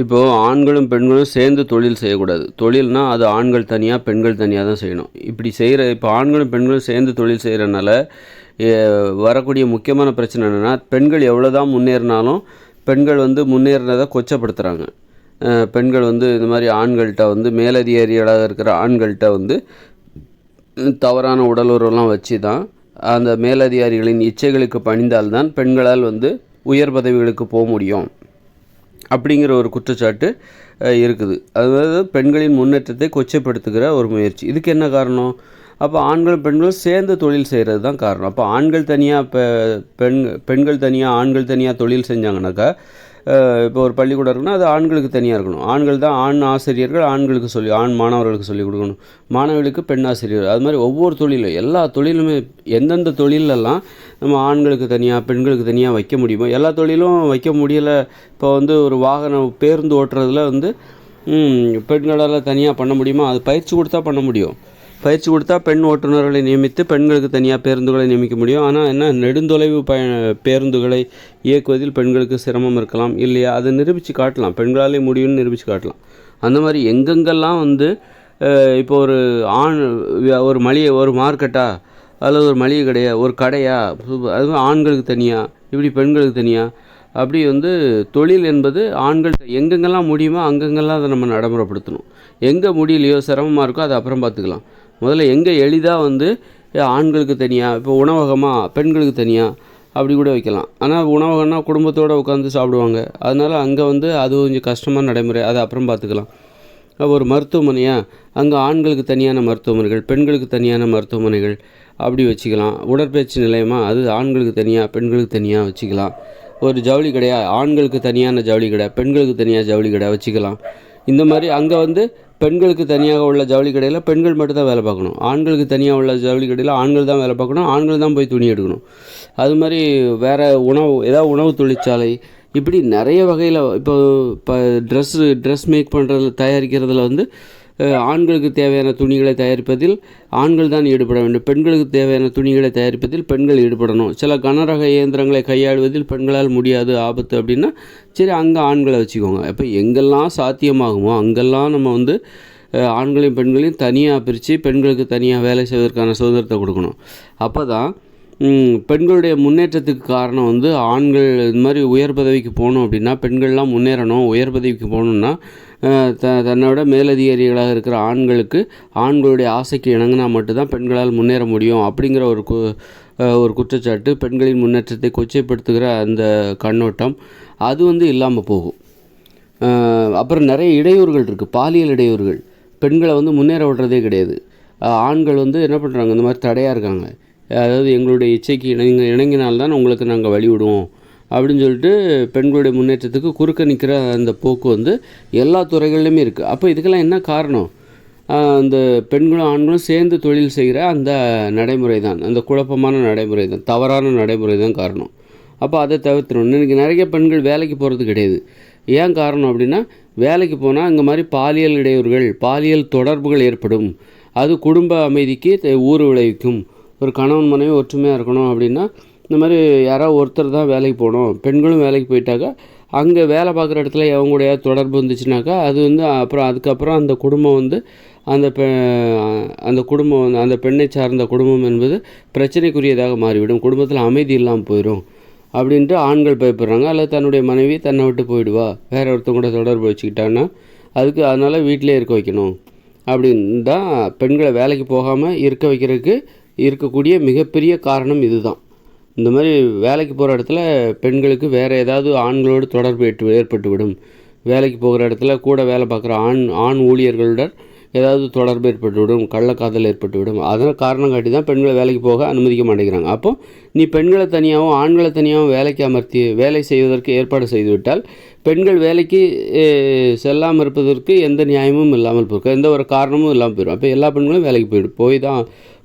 இப்போது ஆண்களும் பெண்களும் சேர்ந்து தொழில் செய்யக்கூடாது. தொழில்னால் அது ஆண்கள் தனியாக பெண்கள் தனியாக தான் செய்யணும். இப்படி செய்கிற இப்போ ஆண்களும் பெண்களும் சேர்ந்து தொழில் செய்கிறனால வரக்கூடிய முக்கியமான பிரச்சனை என்னென்னா பெண்கள் எவ்வளோ தான் முன்னேறினாலும் பெண்கள் வந்து முன்னேறினதை கொச்சப்படுத்துகிறாங்க பெண்கள் வந்து இந்த மாதிரி ஆண்கள்கிட்ட வந்து மேலதிகாரிகளாக இருக்கிற ஆண்கள்கிட்ட வந்து தவறான உடலுறவெல்லாம் வச்சு தான் அந்த மேலதிகாரிகளின் இச்சைகளுக்கு பணிந்தால்தான் பெண்களால் வந்து உயர் பதவிகளுக்கு போக முடியும். அப்படிங்கிற ஒரு குற்றச்சாட்டு இருக்குது. அதாவது பெண்களின் முன்னேற்றத்தை கொச்சைப்படுத்துகிற ஒரு முயற்சி. இதுக்கு என்ன காரணம்? அப்போ ஆண்களும் பெண்களும் சேர்ந்து தொழில் செய்கிறது தான் காரணம். அப்போ ஆண்கள் தனியாக இப்போ பெண் பெண்கள் தனியாக ஆண்கள் தனியாக தொழில் செஞ்சாங்கனாக்கா இப்போ ஒரு பள்ளிக்கூடம் இருக்குன்னா அது ஆண்களுக்கு தனியாக இருக்கணும். ஆண்கள் தான் ஆண் ஆசிரியர்கள் ஆண்களுக்கு சொல்லி ஆண் மாணவர்களுக்கு சொல்லிக் கொடுக்கணும். மாணவர்களுக்கு பெண் ஆசிரியர் அது மாதிரி ஒவ்வொரு தொழிலும் எல்லா தொழிலுமே எந்தெந்த தொழிலெல்லாம் நம்ம ஆண்களுக்கு தனியாக பெண்களுக்கு தனியாக வைக்க முடியுமோ எல்லா தொழிலும் வைக்க முடியலை. இப்போ வந்து ஒரு வாகனம் பேருந்து ஓட்டுறதுல வந்து பெண்களால் தனியாக பண்ண முடியுமா? அது பயிற்சி கொடுத்தா பண்ண முடியும். பயிற்சி கொடுத்தா பெண் ஓட்டுநர்களை நியமித்து பெண்களுக்கு தனியாக பேருந்துகளை நியமிக்க முடியும். ஆனால் என்ன நெடுந்தொலைவு பய பேருந்துகளை இயக்குவதில் பெண்களுக்கு சிரமம் இருக்கலாம் இல்லையா? அதை நிரூபித்து காட்டலாம். பெண்களாலே முடியும்னு நிரூபித்து காட்டலாம். அந்த மாதிரி எங்கெங்கெல்லாம் வந்து இப்போ ஒரு ஆண் ஒரு மளிகை ஒரு மார்க்கெட்டா? அல்லது ஒரு மளிகை கடையா? ஒரு கடையா? அது ஆண்களுக்கு தனியாக இப்படி பெண்களுக்கு தனியாக அப்படி வந்து தொழில் என்பது ஆண்கள் எங்கெங்கெல்லாம் முடியுமோ அங்கங்கெல்லாம் அதை நம்ம நடைமுறைப்படுத்தணும். எங்கே முடியலையோ சிரமமாக இருக்கோ அதை அப்புறம் பார்த்துக்கலாம். முதல்ல எங்கே எளிதாக வந்து ஆண்களுக்கு தனியாக இப்போ உணவகமாக பெண்களுக்கு தனியாக அப்படி கூட வைக்கலாம். ஆனால் உணவகம்னா குடும்பத்தோடு உட்காந்து சாப்பிடுவாங்க. அதனால் அங்கே வந்து அது கொஞ்சம் கஷ்டமான நடைமுறை. அதை அப்புறம் பார்த்துக்கலாம். ஒரு மருத்துவமனையாக அங்கே ஆண்களுக்கு தனியான மருத்துவமனைகள் பெண்களுக்கு தனியான மருத்துவமனைகள் அப்படி வச்சுக்கலாம். உடற்பயிற்சி நிலையமாக அது ஆண்களுக்கு தனியாக பெண்களுக்கு தனியாக வச்சுக்கலாம். ஒரு ஜவுளி கடையா? ஆண்களுக்கு தனியான ஜவுளி கடை பெண்களுக்கு தனியாக ஜவுளி கடை வச்சுக்கலாம். இந்த மாதிரி அங்கே வந்து பெண்களுக்கு தனியாக உள்ள ஜவுளி கடையில் பெண்கள் மட்டும் தான் வேலை பார்க்கணும். ஆண்களுக்கு தனியாக உள்ள ஜவுளி கடையில் ஆண்கள் தான் வேலை பார்க்கணும். ஆண்கள் தான் போய் துணி எடுக்கணும். அது மாதிரி வேறு உணவு ஏதாவது உணவு தொழிற்சாலை இப்படி நிறைய வகையில் இப்போ இப்போ ட்ரெஸ்ஸு ட்ரெஸ் மேக் பண்ணுறதுல தயாரிக்கிறதுல வந்து ஆண்களுக்கு தேவையான துணிகளை தயாரிப்பதில் ஆண்கள் தான் ஈடுபட வேண்டும். பெண்களுக்கு தேவையான துணிகளை தயாரிப்பதில் பெண்கள் ஈடுபடணும். சில கனரக இயந்திரங்களை கையாளுவதில் பெண்களால் முடியாது ஆபத்து அப்படின்னா சரி அங்கே ஆண்களை வச்சுக்கோங்க. அப்போ எங்கெல்லாம் சாத்தியமாகுமோ அங்கெல்லாம் நம்ம வந்து ஆண்களையும் பெண்களையும் தனியாக பிரித்து பெண்களுக்கு தனியாக வேலை செய்வதற்கான சுதந்திரத்தை கொடுக்கணும். அப்போ தான் பெண்களுடைய முன்னேற்றத்துக்கு காரணம் வந்து ஆண்கள் இது மாதிரி உயர் பதவிக்கு போகணும் அப்படின்னா பெண்கள்லாம் முன்னேறணும் உயர் பதவிக்கு போகணுன்னா த தன்னோட மேலதிகாரிகளாக இருக்கிற ஆண்களுக்கு ஆண்களுடைய ஆசைக்கு இணங்கினா மட்டும்தான் பெண்களால் முன்னேற முடியும் அப்படிங்கிற ஒரு கு ஒரு குற்றச்சாட்டு பெண்களின் முன்னேற்றத்தை கொச்சைப்படுத்துகிற அந்த கண்ணோட்டம் அது வந்து இல்லாமல் போகும். அப்புறம் நிறைய இடையூறுகள் இருக்குது பாலியல் இடையூறுகள். பெண்களை வந்து முன்னேற விடுறதே கிடையாது. ஆண்கள் வந்து என்ன பண்ணுறாங்க இந்த மாதிரி தடையாக இருக்காங்க. அதாவது எங்களுடைய இச்சைக்கு இணங்க இணங்கினால்தான் உங்களுக்கு நாங்கள் வழி விடுவோம் அப்படின்னு சொல்லிட்டு பெண்களுடைய முன்னேற்றத்துக்கு குறுக்க நிற்கிற அந்த போக்கு வந்து எல்லா துறைகள்லையுமே இருக்குது அப்போ இதுக்கெல்லாம் என்ன காரணம்? அந்த பெண்களும் ஆண்களும் சேர்ந்து தொழில் செய்கிற அந்த நடைமுறை தான் அந்த குழப்பமான நடைமுறை தான் தவறான நடைமுறை தான் காரணம். அப்போ அதை தவிர்த்துணும் இன்றைக்கி நிறைய பெண்கள் வேலைக்கு போகிறது கிடையாது. ஏன் காரணம் அப்படின்னா வேலைக்கு போனால் இந்த மாதிரி பாலியல் இடையூறுகள் பாலியல் தொடர்புகள் ஏற்படும். அது குடும்ப அமைதிக்கு ஊறு விளைவிக்கும். ஒரு கணவன் மனைவி ஒற்றுமையாக இருக்கணும் அப்படின்னா இந்த மாதிரி யாராவது ஒருத்தர் தான் வேலைக்கு போகணும். பெண்களும் வேலைக்கு போயிட்டாக்கா அங்கே வேலை பார்க்குற இடத்துல அவங்க தொடர்பு வந்துச்சுனாக்கா அது வந்து அப்புறம் அதுக்கப்புறம் அந்த குடும்பம் வந்து அந்த பெ அந்த குடும்பம் வந்து அந்த பெண்ணை சார்ந்த குடும்பம் என்பது பிரச்சனைக்குரியதாக மாறிவிடும். குடும்பத்தில் அமைதி இல்லாமல் போயிடும் அப்படின்ட்டு ஆண்கள் பயப்படுறாங்க. அல்லது தன்னுடைய மனைவி தன்னை விட்டு போயிடுவா. வேற ஒருத்தவங்க கூட தொடர்பு வச்சுக்கிட்டான்னா அதுக்கு அதனால் வீட்டிலே இருக்க வைக்கணும். அப்படின்னு தான் பெண்களை வேலைக்கு போகாமல் இருக்க வைக்கிறதுக்கு இருக்கக்கூடிய மிகப்பெரிய காரணம் இதுதான். இந்த மாதிரி வேலைக்கு போகிற இடத்துல பெண்களுக்கு வேறு ஏதாவது ஆண்களோடு தொடர்பு ஏற்று ஏற்பட்டுவிடும். வேலைக்கு போகிற இடத்துல கூட வேலை பார்க்குற ஆண் ஆண் ஊழியர்களுடன் ஏதாவது தொடர்பு ஏற்பட்டுவிடும் கள்ளக்காதல் ஏற்பட்டுவிடும். அதனால் காரணம் காட்டி தான் பெண்களை வேலைக்கு போக அனுமதிக்க மாட்டேங்கிறாங்க. அப்போ நீ பெண்களை தனியாகவும் ஆண்களை தனியாகவும் வேலைக்கு அமர்த்தி வேலை செய்வதற்கு ஏற்பாடு செய்துவிட்டால் பெண்கள் வேலைக்கு செல்லாமல் இருப்பதற்கு எந்த நியாயமும் இல்லாமல் போஇருக்கும் எந்த ஒரு காரணமும் இல்லாமல் போயிடும் அப்போ எல்லா பெண்களும் வேலைக்கு போயிடும் போய் தான்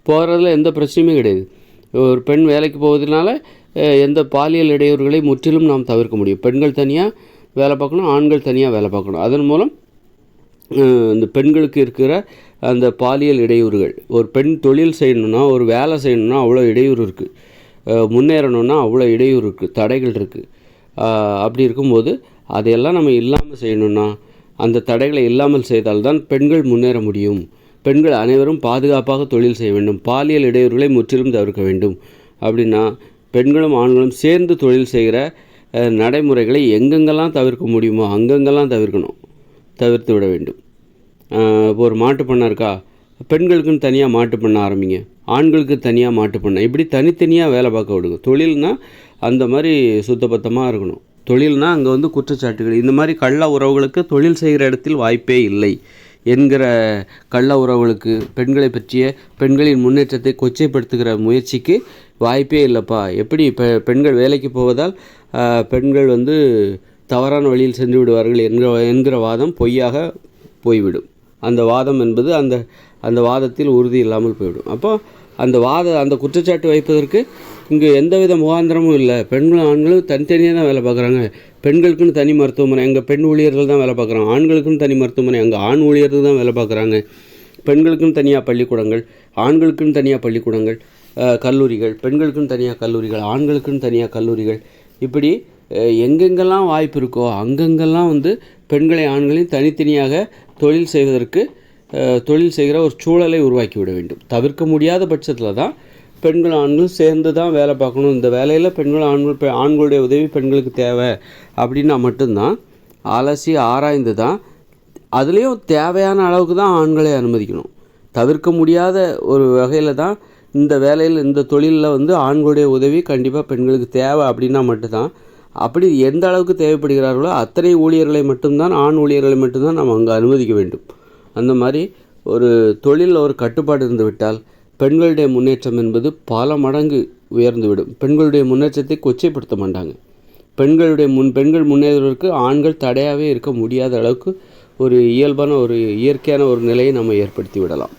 போகிறதுல எந்த பிரச்சனையுமே கிடையாது. ஒரு பெண் வேலைக்கு போவதனால எந்த பாலியல் இடையூறுகளை முற்றிலும் நாம் தவிர்க்க முடியும். பெண்கள் தனியாக வேலை பார்க்கணும் ஆண்கள் தனியாக வேலை பார்க்கணும். அதன் மூலம் இந்த பெண்களுக்கு இருக்கிற அந்த பாலியல் இடையூறுகள் ஒரு பெண் தொழில் செய்யணுன்னா ஒரு வேலை செய்யணுன்னா அவ்வளோ இடையூறு இருக்குது முன்னேறணும்னா அவ்வளோ இடையூறு இருக்குது தடைகள் இருக்குது அப்படி இருக்கும்போது அதையெல்லாம் நம்ம இல்லாமல் செய்யணுன்னா அந்த தடைகளை இல்லாமல் செய்தால்தான் பெண்கள் முன்னேற முடியும். பெண்கள் அனைவரும் பாதுகாப்பாக தொழில் செய்ய வேண்டும். பாலியல் இடையூறுகளை முற்றிலும் தவிர்க்க வேண்டும். அப்படின்னா பெண்களும் ஆண்களும் சேர்ந்து தொழில் செய்கிற நடைமுறைகளை எங்கெங்கெல்லாம் தவிர்க்க முடியுமோ அங்கங்கெல்லாம் தவிர்க்கணும். தவிர்த்து விட வேண்டும். இப்போ ஒரு மாட்டு பண்ணை இருக்கா? பெண்களுக்குன்னு தனியாக மாட்டு பண்ண ஆரம்பிங்க. ஆண்களுக்கு தனியாக மாட்டு பண்ணை. இப்படி தனித்தனியாக வேலை பார்க்க விடுங்க. தொழில்னால் அந்த மாதிரி சுத்தபத்தமாக இருக்கணும். தொழில்னால் அங்கே வந்து குற்றச்சாட்டுகள். இந்த மாதிரி கள்ள உறவுகளுக்கு தொழில் செய்கிற இடத்தில் வாய்ப்பே இல்லை. என்கிற கள்ள உறவுகளுக்கு பெண்களை பற்றிய பெண்களின் முன்னேற்றத்தை கொச்சைப்படுத்துகிற முயற்சிக்கு வாய்ப்பே இல்லைப்பா. எப்படி இப்போ பெண்கள் வேலைக்கு போவதால் பெண்கள் வந்து தவறான வழியில் சென்று விடுவார்கள் என்கிற என்கிற வாதம் பொய்யாக போய்விடும். அந்த வாதம் என்பது அந்த அந்த வாதத்தில் உறுதி இல்லாமல் போய்விடும். அப்போ அந்த வாத அந்த குற்றச்சாட்டு வைப்பதற்கு இங்கே எந்தவித முகாந்திரமும் இல்லை. பெண்களும் ஆண்களும் தனித்தனியாக தான் வேலை பார்க்குறாங்க. பெண்களுக்குன்னு தனி மருத்துவமனை எங்கள் பெண் ஊழியர்கள் தான் வேலை பார்க்குறாங்க. ஆண்களுக்குன்னு தனி மருத்துவமனை அங்கே ஆண் ஊழியர்கள் தான் வேலை பார்க்குறாங்க. பெண்களுக்குன்னு தனியாக பள்ளிக்கூடங்கள் ஆண்களுக்குன்னு தனியாக பள்ளிக்கூடங்கள் கல்லூரிகள் பெண்களுக்குன்னு தனியாக கல்லூரிகள் ஆண்களுக்குன்னு தனியாக கல்லூரிகள். இப்படி எங்கெங்கெல்லாம் வாய்ப்பு இருக்கோ அங்கங்கெல்லாம் வந்து பெண்களை ஆண்களையும் தனித்தனியாக தொழில் செய்வதற்கு தொழில் செய்கிற ஒரு சூழலை உருவாக்கி விட வேண்டும். தவிர்க்க முடியாத பட்சத்தில் தான் பெண்கள் ஆண்களும் சேர்ந்து தான் வேலை பார்க்கணும். இந்த வேலையில் பெண்கள் ஆண்கள் பெ- ஆண்களுடைய உதவி பெண்களுக்கு தேவை. அப்படின்னா மட்டும்தான் அலசி ஆராய்ந்து தான் அதுலேயும் தேவையான அளவுக்கு தான் ஆண்களை அனுமதிக்கணும். தவிர்க்க முடியாத ஒரு வகையில் தான் இந்த வேலையில் இந்த தொழிலில் வந்து ஆண்களுடைய உதவி கண்டிப்பாக பெண்களுக்கு தேவை அப்படின்னா மட்டும்தான். அப்படி எந்த அளவுக்கு தேவைப்படுகிறார்களோ அத்தனை ஊழியர்களை மட்டும்தான் ஆண் ஊழியர்களை மட்டும்தான் நம்ம அங்கே அனுமதிக்க வேண்டும். அந்த மாதிரி ஒரு தொழிலில் ஒரு கட்டுப்பாடு இருந்து விட்டால் பெண்களுடைய முன்னேற்றம் என்பது பல மடங்கு உயர்ந்துவிடும். பெண்களுடைய முன்னேற்றத்தை கொச்சைப்படுத்த மாட்டாங்க. பெண்களுடைய முன் பெண்கள் முன்னேறுவதற்கு ஆண்கள் தடையாகவே இருக்க முடியாத அளவுக்கு ஒரு இயல்பான ஒரு இயற்கையான ஒரு நிலையை நம்ம ஏற்படுத்தி விடலாம்.